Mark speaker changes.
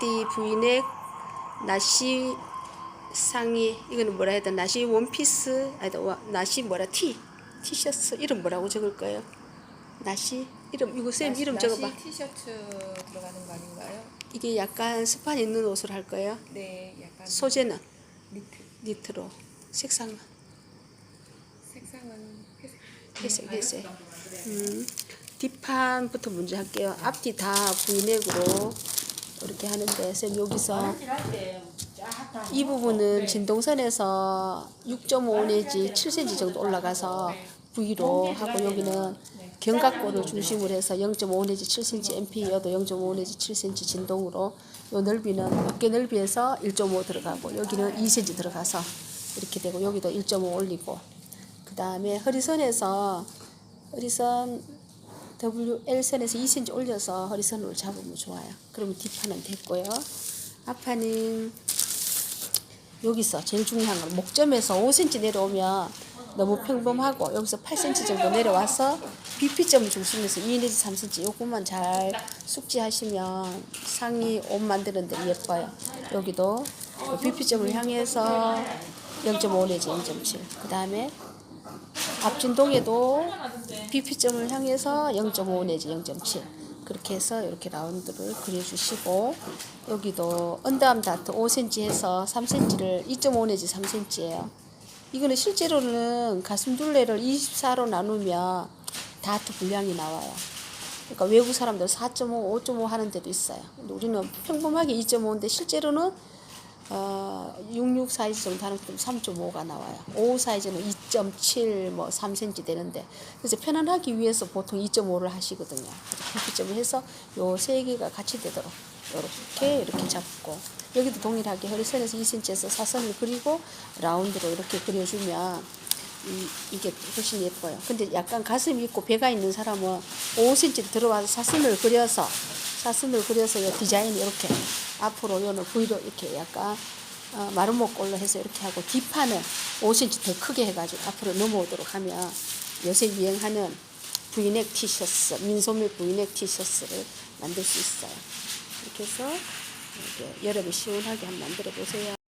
Speaker 1: 앞뒤 V넥 나시 상의 이거는 뭐라 해야 되나? 나시 원피스 아니다 와, 나시 뭐라 티 티셔츠 이름 뭐라고 적을 거예요? 나시 이름 이거 쌤 이름 적어봐.
Speaker 2: 나시 티셔츠 들어가는 거 아닌가요?
Speaker 1: 이게 약간 스판 있는 옷을 할 거예요?
Speaker 2: 네, 약간
Speaker 1: 소재는?
Speaker 2: 니트.
Speaker 1: 니트로. 색상은?
Speaker 2: 색상은 회색.
Speaker 1: 회색 회색. 음, 뒷판부터 먼저 할게요. 앞뒤 다 V넥으로 이렇게 하는데 쌤 여기서 이 부분은 진동선에서 6.5 내지 7cm 정도 올라가서 V로 하고 여기는 견갑골을 중심으로 해서 0.5 내지 7cm MP여도 0.5 내지 7cm 진동으로 요 넓이는 어깨 넓이에서 1.5 들어가고 여기는 2cm 들어가서 이렇게 되고 여기도 1.5 올리고 그 다음에 허리선에서 허리선 WL선에서 2cm 올려서 허리선으로 잡으면 좋아요. 그러면 뒷판은 됐고요. 앞판은 여기서 제일 중요한 건 목점에서 5cm 내려오면 너무 평범하고 여기서 8cm 정도 내려와서 BP점을 중심에서 2 내지 3cm 요것만 잘 숙지하시면 상의 옷 만드는 데 예뻐요. 여기도 BP점을 향해서 0.5 내지 0.7. 그 다음에 앞진동에도 BP점을 향해서 0.5 내지 0.7 그렇게 해서 이렇게 라운드를 그려주시고 여기도 언더암 다트 5cm 해서 3cm를 2.5 내지 3cm예요. 이거는 실제로는 가슴 둘레를 24로 나누면 다트 분량이 나와요. 그러니까 외국 사람들 4.5, 5.5 하는 데도 있어요. 우리는 평범하게 2.5인데 실제로는 어, 66 사이즈 정도 하는 건 3.5가 나와요. 5 사이즈는 2.7, 뭐 3cm 되는데, 그래서 편안하기 위해서 보통 2.5를 하시거든요. 그래서 해서 요 세 개가 같이 되도록 이렇게 이렇게 잡고 여기도 동일하게 허리선에서 2cm에서 사선을 그리고 라운드로 이렇게 그려주면 이, 이게 훨씬 예뻐요. 근데 약간 가슴이 있고 배가 있는 사람은 5cm 들어와서 사선을 그려서 사선을 그려서 요 디자인이 이렇게 앞으로 요는 V로 이렇게 약간 어, 마름모꼴로 해서 이렇게 하고 뒷판은 5cm 더 크게 해가지고 앞으로 넘어오도록 하면 요새 유행하는 V넥 티셔츠, 민소매 V넥 티셔츠를 만들 수 있어요. 이렇게 해서 이렇게 여름에 시원하게 한번 만들어 보세요.